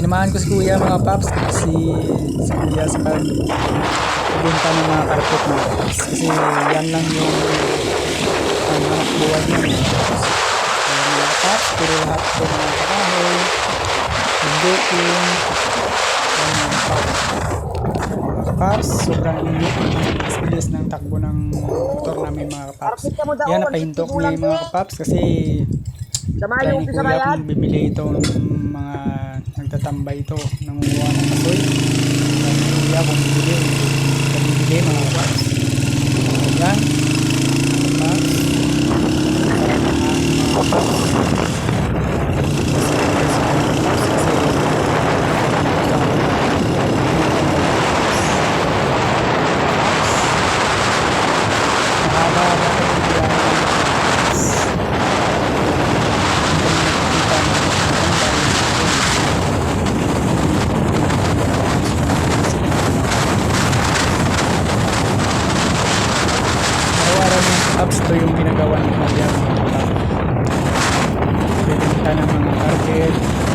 Sinamahan ko si kuya mga paps kasi si kuya sa pag benta ng mga karpet mga paps. Kasi yan lang yung ang hanap buhay niya mga paps. Kaya mga paps, pero lahat ito mga kakahoy, bundukin, yan mga paps. Mga paps, sobrang bilis ng takbo ng motor namin mga paps. Yan, napahinto ko niya mga paps kasi Damayo ni sa Kuya bayan. kung bibili ito ng mga nagtatambay ito, nangunguha ng. Kaya Kuya kung bibili, kung bibili mga paps. Ayan, mga paps. Para mga paps. Mahaba dapat yung biyahe. Apps to yung ginagawa ni Kuya. Bibenta ng mga target.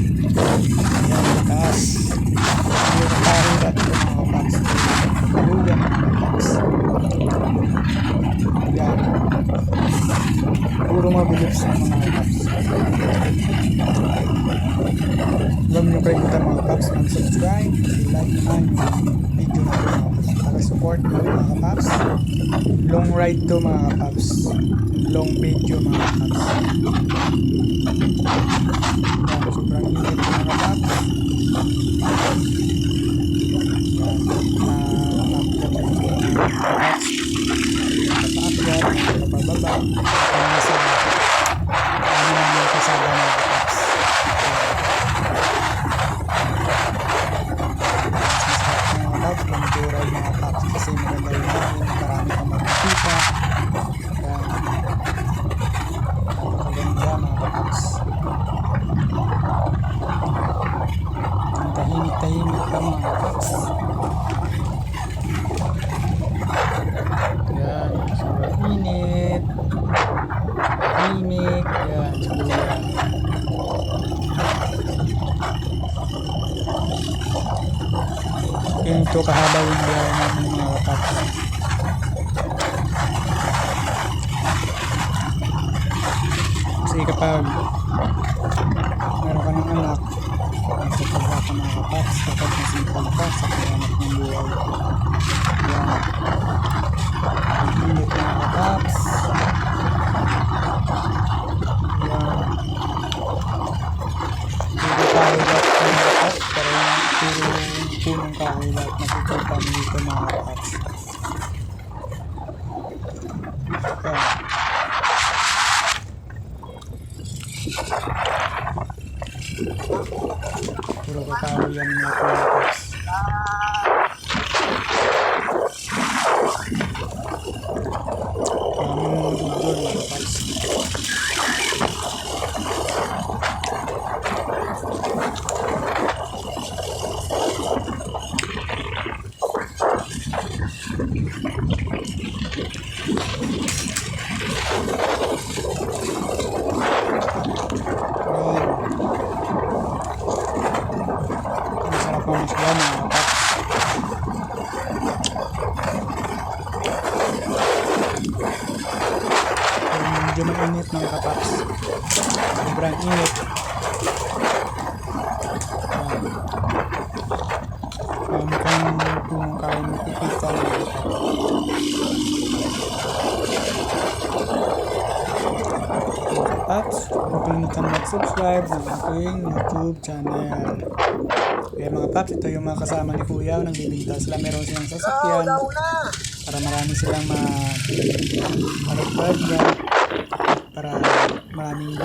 Yan, taas. Yung kahirat ko mga paps. Lugan mga paps. Yan. Puro mabilis ang mga paps. Huwag niyo kalimutan mga paps mag-subscribe, like naman yung video na ito mga paps. Pag-support mo mga paps. Long ride to mga paps. Long video mga paps. Yan, sobrang init mga Tahimik-tahimik ka mga kapaps. Yan, sobrang init. Tahimik. Yan, kuya. Ganito kahaba yung biyahe namin mga kapaps. Kasi kapag meron ka ng anak, ka mga kapaps kapag nasipag ka sa paghanap ng buhay. Yan. Ang init mga kapaps. Yan. Puro kahilat mga kapaps. Parang puro punong kahilat nakikita mo dito mga kapaps. Yan. Puro kakahoy yan mga kapaps. Maraming mga doon mga kapaps. Yan. Masarap ang masaya mga kapaps. Yung medyo mainit mga kapaps. Sobrang init. Yan. Um, kung kung kaya makikita mga kapaps. Mga kapaps, huwag kalimutan mag-subscribe ng aking YouTube channel. Kaya mga paps, ito yung mga kasama ni Kuya nang bibinta sila. Meron silang sasakyan na. para marami silang ma marapad para maraming